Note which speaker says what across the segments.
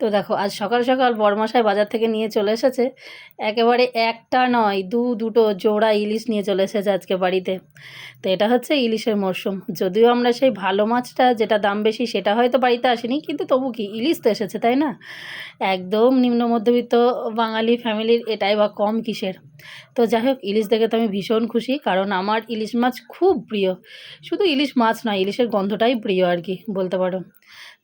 Speaker 1: তো দেখো, আজ সকাল সকাল বরমশাই বাজার থেকে নিয়ে চলে এসেছে। একেবারে একটা নয়, দু দুটো জোড়া ইলিশ নিয়ে চলে এসেছে আজকে বাড়িতে। তো এটা হচ্ছে ইলিশের মরশুম যদিও আমরা সেই ভালো মাছটা, যেটা দাম বেশি, সেটা হয়তো বাড়িতে আসেনি, কিন্তু তবু কি, ইলিশ তো এসেছে, তাই না? একদম নিম্ন মধ্যবিত্ত বাঙালি ফ্যামিলির এটাই বা কম কিসের। তো যাই হোক, ইলিশ দেখে তো আমি ভীষণ খুশি, কারণ আমার ইলিশ মাছ খুব প্রিয়। শুধু ইলিশ মাছ নয়, ইলিশের গন্ধটাই প্রিয় আর কি, বলতে পারো।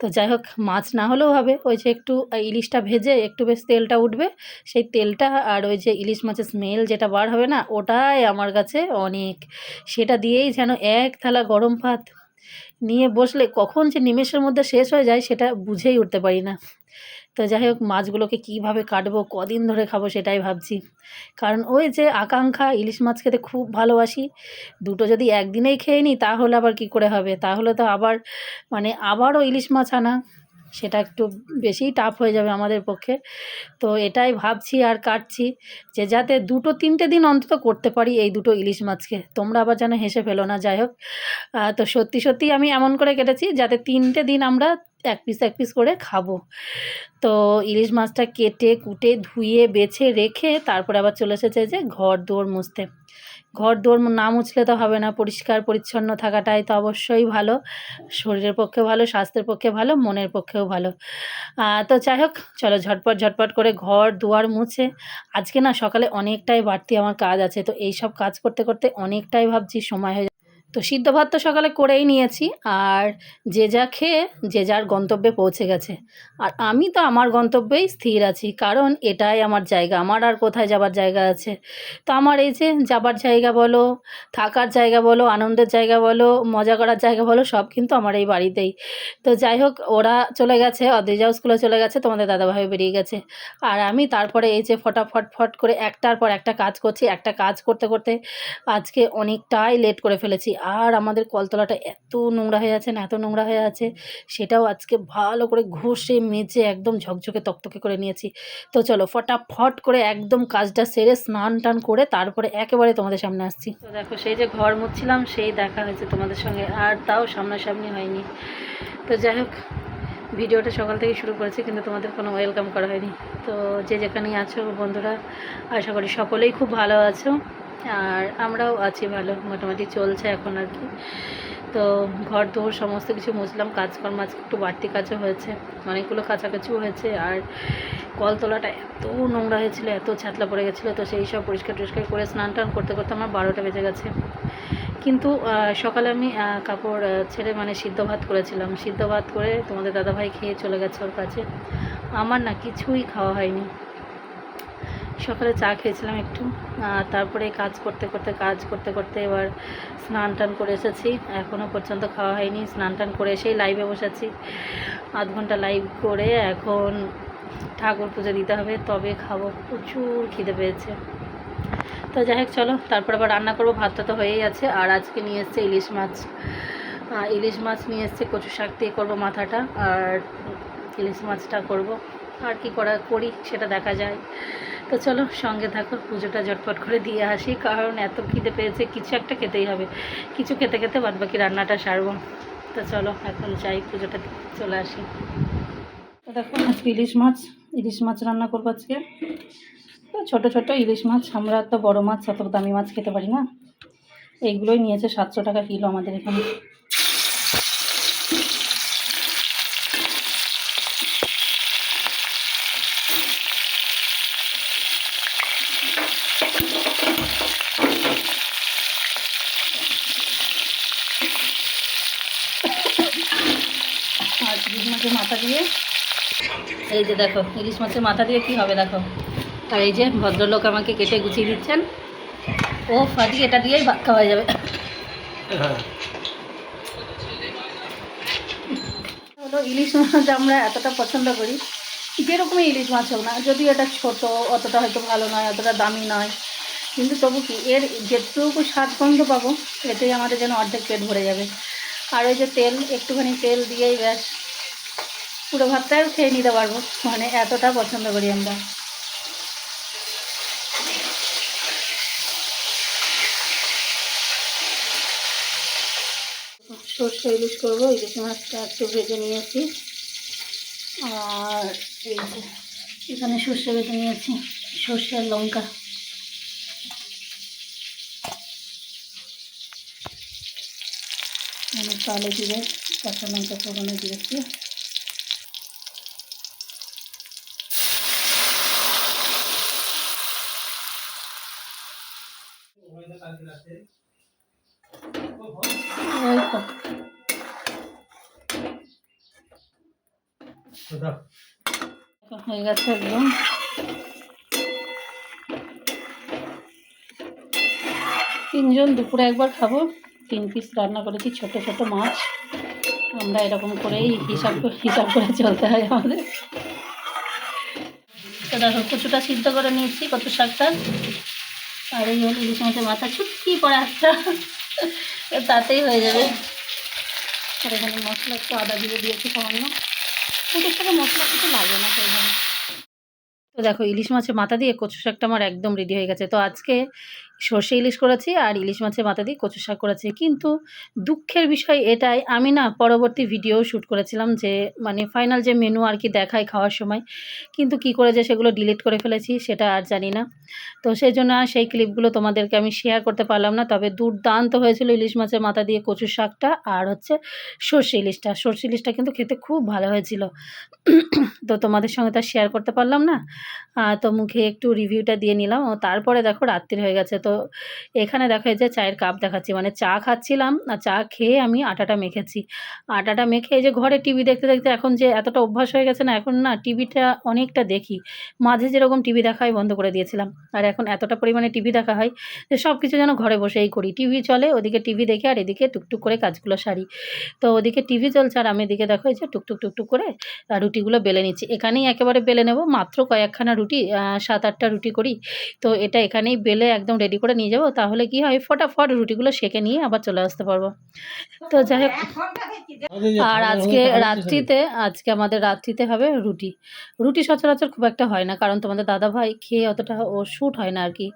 Speaker 1: তো যাই হোক, মাছ না হলেও হবে। ওই যে একটু ইলিশটা ভেজে একটু বেশ তেলটা উঠবে। সেই তেলটা আর ওই যে ইলিশ মাছের স্মেল যেটা বার হবে না, ওটাই আমার কাছে অনেক। সেটা দিয়েই যেন এক থালা গরম ভাত নিয়ে বসলে কখন যে নিমেষের মধ্যে শেষ হয়ে যায়, সেটা বুঝেই উঠতে পারি না। তো যাই হোক মাছগুলোকে কীভাবে কাটবো, কদিন ধরে খাব সেটাই ভাবছি। কারণ ওই যে আকাঙ্ক্ষা, ইলিশ মাছ খেতে খুব ভালোবাসি। দুটো যদি একদিনেই খেয়ে নিই, তাহলে আবার কি করে হবে? তাহলে তো আবার মানে আবারও ইলিশ মাছ আনা, সেটা একটু বেশিই টাফ হয়ে যাবে আমাদের পক্ষে। তো এটাই ভাবছি আর কাটছি যে যাতে দুটো তিনটে দিন অন্তত করতে পারি এই দুটো ইলিশ মাছকে। তোমরা আবার যেন হেসে ফেলো না যাই হোক তো সত্যি সত্যি আমি এমন করে কেটেছি, যাতে তিনটে দিন আমরা এক পিস এক পিস করে খাব। তো ইলিশ মাছটা কেটে, কুটে, ধুয়ে, বেছে, রেখে তারপরে আবার চলে এসেছে যে ঘর দৌড় মুছতে। ঘর দৌড় না মুছলে তো হবে না, পরিষ্কার, পরিচ্ছন্ন থাকাটাই তো অবশ্যই ভালো। শরীরের পক্ষে ভালো, স্বাস্থ্যের পক্ষে ভালো, মনের পক্ষেও ভালো। তো যাই হোক, চলো ঝটপট ঝটপট করে ঘর দুয়ার মুছে। আজকে না সকালে অনেকটাই বাড়তি আমার কাজ আছে, তো এই সব কাজ করতে করতে অনেকটাই ভাবছি সময় হয়ে তো সিদ্ধ ভাত তো সকালে করেই নিয়েছি, আর যে যা খেয়ে, যে যার গন্তব্যে পৌঁছে গেছে। আর আমি তো আমার গন্তব্যেই স্থির আছি, কারণ এটাই আমার জায়গা, আমার আর কোথায় যাবার জায়গা আছে? তো আমার এই যে যাবার জায়গা বলো, থাকার জায়গা বলো, আনন্দের জায়গা বলো, মজা করার জায়গা বলো, সব কিন্তু আমার এই বাড়িতেই। তো যাই হোক, ওরা চলে গেছে, অদ্রিজাও স্কুলে চলে গেছে, তোমাদের দাদাভাই বেরিয়ে গেছে। আর আমি তারপরে এই যে ফটাফট, ফট করে একটার পর একটা কাজ করছি, একটা কাজ করতে করতে আজকে অনেকটাই লেট করে ফেলেছি। আর আমাদের কলতলাটা এত নোংরা হয়ে আছে না, এত নোংরা হয়ে আছে, সেটাও আজকে ভালো করে ঘষে, মেজে একদম ঝকঝকে, তকতকে করে নিয়েছি। তো চলো ফটাফট করে একদম কাজটা সেরে স্নান টান করে তারপরে একেবারে তোমাদের সামনে আসছি। তো দেখো, সেই যে ঘর মুছছিলাম, সেই দেখা হয়েছে তোমাদের সঙ্গে, আর তাও সামনাসামনি হয়নি। তো যাই হোক, ভিডিওটা সকাল থেকে শুরু করেছি, কিন্তু তোমাদের কোনো ওয়েলকাম করা হয়নি। তো যে যেখানেই আছো বন্ধুরা, আশা করি সকলেই খুব ভালো আছো। আর আমরাও আছি ভালো, মোটামুটি চলছে এখন আর কি। তো ঘর দৌড় সমস্ত কিছু মুছলাম, কাজকর্ম আজকে একটু বাড়তি কাজও হয়েছে, অনেকগুলো কাছাকাছিও হয়েছে, আর কলতলাটা এত নোংরা হয়েছিল, এত ছাতলা পড়ে গেছিল, তো সেই সব পরিষ্কার টরিষ্কার করে স্নান টান করতে করতে আমার বারোটা বেজে গেছে। কিন্তু সকালে আমি কাপড় ছেড়ে মানে সিদ্ধ ভাত করেছিলাম। সিদ্ধ ভাত করে তোমাদের দাদাভাই খেয়ে চলে গেছে ওর কাছে। আমার না কিছুই খাওয়া হয়নি। সকালে চা খেয়েছিলাম একটু। আর তারপরে কাজ করতে করতে, কাজ করতে করতে এবার স্নান টান করে এসেছি। এখনও পর্যন্ত খাওয়া হয়নি। স্নান টান করে এসেই লাইভে বসেছি। আধ ঘণ্টা লাইভ করে এখন ঠাকুর পুজো দিতে হবে। তবে খাব। প্রচুর খিদে পেয়েছে। তো যাই হোক, চলো। তারপর আবার রান্না করব। ভাতটা তো হয়েই আছে। আর আজকে নিয়ে এসছে ইলিশ মাছ। ইলিশ মাছ নিয়ে এসছে কচু শাক দিয়ে করব মাথাটা। আর ইলিশ মাছটা করব। আর কি করা করি সেটা দেখা যায়। তো চলো সঙ্গে থাকো, পুজোটা ঝটপট করে দিয়ে আসি, কারণ এত খিদে পেয়েছে, কিছু একটা খেতেই হবে। কিছু খেতে খেতে বাদ বাকি রান্নাটা সারবো। তো চলো, এখন যাই, পুজোটা চলে আসি। তো দেখো, আজকে ইলিশ মাছ ইলিশ মাছ রান্না করব আজকে। তো ছোটো ছোটো ইলিশ মাছ, আমরা তো বড় মাছ, অত দামি মাছ খেতে পারি না। এইগুলোই নিয়েছে সাতশো টাকা কিলো আমাদের এখানে। আর ইলিশ মাছের মাথা দিয়ে। এই যে দেখো ইলিশ মাছের মাথা দিয়ে কি হবে দেখো। আর এই যে ভদ্রলোক আমাকে কেটে গুছিয়ে দিচ্ছেন। ও ফাটি এটা দিয়েই ভাত খাওয়া যাবে। হলো ইলিশ মাছ আমরা এতটা পছন্দ করি। যেরকমই ইলিশ মাছ হোক না যদিও এটা ছোট অতটা হয়তো ভালো নয় অতটা দামি নয়। কিন্তু তবু কি এর যেটুকু স্বাদ গন্ধ পাবো এতেই আমাদের যেন অর্ধেক পেট ভরে যাবে। আর ওই যে তেল একটুখানি তেল দিয়েই ব্যাস। পুরো ভাতটাও খেয়ে নিতে পারব। মানে এতটা পছন্দ করি আমরা। সর্ষে ইলিশ করব ইলিশ মাছটা একটু ভেজে নিয়েছি। আর এই যে এখানে সর্ষে বেটে নিয়েছি, সর্ষে আর লঙ্কা। অনেক কালো জিরে কাঁচা লঙ্কা ফোড়নে দিয়েছি। হয়ে গেছে একদম। তিনজন দুপুরে একবার খাব। তিন পিস রান্না করেছি, ছোট ছোট মাছ। আমরা এরকম করেই হিসাব হিসাব করে চলতে হয় আমাদের। কচুটা সিদ্ধ করে নিয়েছি কচু শাকটা। আর হলো ইলিশ মাছের মাথা ছুটকি পরে একটা তাতেই হয়ে যাবে। আর এখানে মশলা একটু আদা দিয়ে দিয়েছি সামান্য। কচুর সাথে মশলা কিছু লাগে না সেইভাবে তো দেখো, ইলিশ মাছের মাথা দিয়ে কচু শাকটা আমার একদম রেডি হয়ে গেছে। তো আজকে সর্ষে ইলিশ করেছি আর ইলিশ মাছের মাথা দিয়ে কচু শাক করেছি। কিন্তু দুঃখের বিষয় এটাই, আমি না পরবর্তী ভিডিও শ্যুট করেছিলাম যে মানে ফাইনাল যে মেনু আর কি দেখায় খাওয়ার সময়, কিন্তু কি করে যে সেগুলো ডিলিট করে ফেলেছি সেটা আর জানি না। তো সেই জন্য আর সেই ক্লিপগুলো তোমাদেরকে আমি শেয়ার করতে পারলাম না, তবে দুর্দান্ত হয়েছিল ইলিশ মাছের মাথা দিয়ে কচু শাকটা আর হচ্ছে সর্ষে ইলিশটা। সর্ষে ইলিশটা কিন্তু খেতে খুব ভালো হয়েছিল। তো তোমাদের সঙ্গে তো শেয়ার করতে পারলাম না। তো মুখে একটু রিভিউটা দিয়ে নিলাম। ও, তারপরে দেখো রাত্রির হয়ে গেছে। তো এখানে দেখা যায় যে চায়ের কাপ দেখাচ্ছি। মানে চা খাচ্ছিলাম, আর চা খেয়ে আমি আটাটা মেখেছি। আটাটা মেখে এই যে ঘরে টিভি দেখতে দেখতে এখন যে এতটা অভ্যাস হয়ে গেছে না, এখন না টিভিটা অনেকটা দেখি। মাঝে যেরকম টিভি দেখাই বন্ধ করে দিয়েছিলাম। আর এখন এতটা পরিমাণে টিভি দেখা হয় যে সব কিছু যেন ঘরে বসেই করি। টিভি চলে, ওদিকে টিভি দেখে আর এদিকে টুকটুক করে কাজগুলো সারি। তো ওদিকে টিভি চলছে আর আমি এদিকে দেখো এই যে টুকটুক টুকটুক করে রুটিগুলো বেলে নিচ্ছি। এখানেই একেবারে বেলে নেব, মাত্র কয়েকখানা রুটি সাত আটটা রুটি করি। তো এটা এখানেই বেলে একদম রেডি করে নিয়ে যাব, তাহলে কি হয়? ফটাফট রুটিগুলো সেকে নিয়ে আবার চলে আসতে পারব। তো যাই হোক, আর আজকে রাত্রিতে, আজকে আমাদের রাত্রিতে হবে রুটি। রুটি সচরাচর খুব একটা হয় না, কারণ তোমাদের দাদা ভাই খেয়ে অতটা ও শ্যুট হয় না আর কি।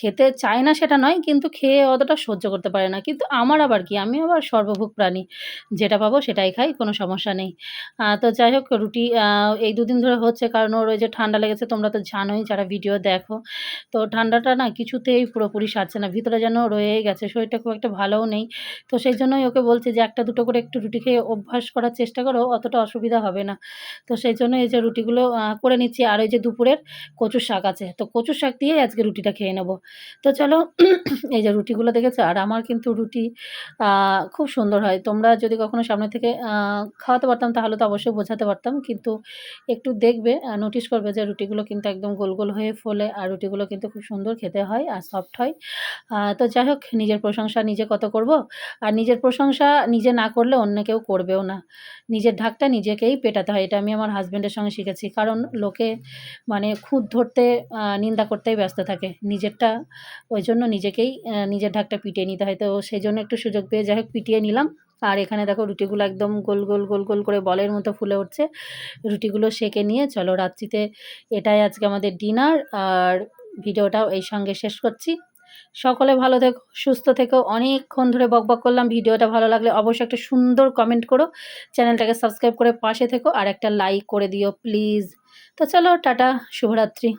Speaker 1: খেতে চায় না সেটা নয়, কিন্তু খেয়ে অতটা সহ্য করতে পারে না। কিন্তু আমার আবার কি, আমি আবার সর্বভোগ প্রাণী। যেটা পাবো সেটাই খাই, কোনো সমস্যা নেই। তো যাই হোক, রুটি এই দুদিন ধরে হচ্ছে, কারণ ওর ওই যে ঠান্ডা লেগেছে, তোমরা তো জানোই, যারা ভিডিও দেখো, তো ঠান্ডাটা না কিছুতেই পুরোপুরি সারছে না, ভিতরে যেন রয়েই গেছে, শরীরটা খুব একটা ভালোও নেই। তো সেই জন্যই ওকে বলছি যে, একটা দুটো করে একটু রুটি খেয়ে অভ্যাস করার চেষ্টা করো, অতটা অসুবিধা হবে না। তো সেই জন্য এই যে রুটিগুলো করে নিচ্ছি। আর ওই যে দুপুরের কচুর শাক আছে, তো কচুর শাক দিয়েই আজকে রুটিটা খেয়ে নেব। তো চলো, এই যে রুটিগুলো দেখেছ? আর আমার কিন্তু রুটি খুব সুন্দর হয়। তোমরা যদি কখনো সামনে থেকে খাওয়াতে পারতাম, তাহলে তো অবশ্যই বোঝাতে পারতাম। কিন্তু একটু দেখবে নোটিস করবে যে রুটিগুলো কিন্তু একদম গোল গোল হয়ে ফোলে, আর রুটিগুলো কিন্তু খুব সুন্দর খেতে হয়, আর সফট হয়। তো যাই হোক, নিজের প্রশংসা নিজে কত করব? আর নিজের প্রশংসা নিজে না করলে অন্য কেউ করবেও না। নিজের ঢাকটা নিজেকেই পেটাতে হয়, এটা আমি আমার হাজব্যান্ডের সঙ্গে শিখেছি। কারণ লোকে মানে খুঁত ধরতে নিন্দা করতেই ব্যস্ত থাকে। নিজেরটা ওই জন্য নিজেকেই নিজের ঢাকটা পিটিয়ে নিতে হয়। তো সেই জন্য একটু সুযোগ পেয়ে যাই হোক, পিটিয়ে নিলাম। আর এখানে দেখো, রুটিগুলো একদম গোল গোল গোল গোল করে বলের মতো ফুলে উঠছে। রুটিগুলো সেকে নিয়ে, চলো রাত্রিতে এটাই আজকে আমাদের ডিনার আর ভিডিওটাও এই সঙ্গে শেষ করছি। সকলে ভালো থেকো, সুস্থ থেকো। অনেকক্ষণ ধরে বকবক করলাম। ভিডিওটা ভালো লাগলে অবশ্যই একটা সুন্দর কমেন্ট করো। চ্যানেলটাকে সাবস্ক্রাইব করে পাশে থেকো আর একটা লাইক করে দিও প্লিজ তো চলো, টাটা, শুভরাত্রি।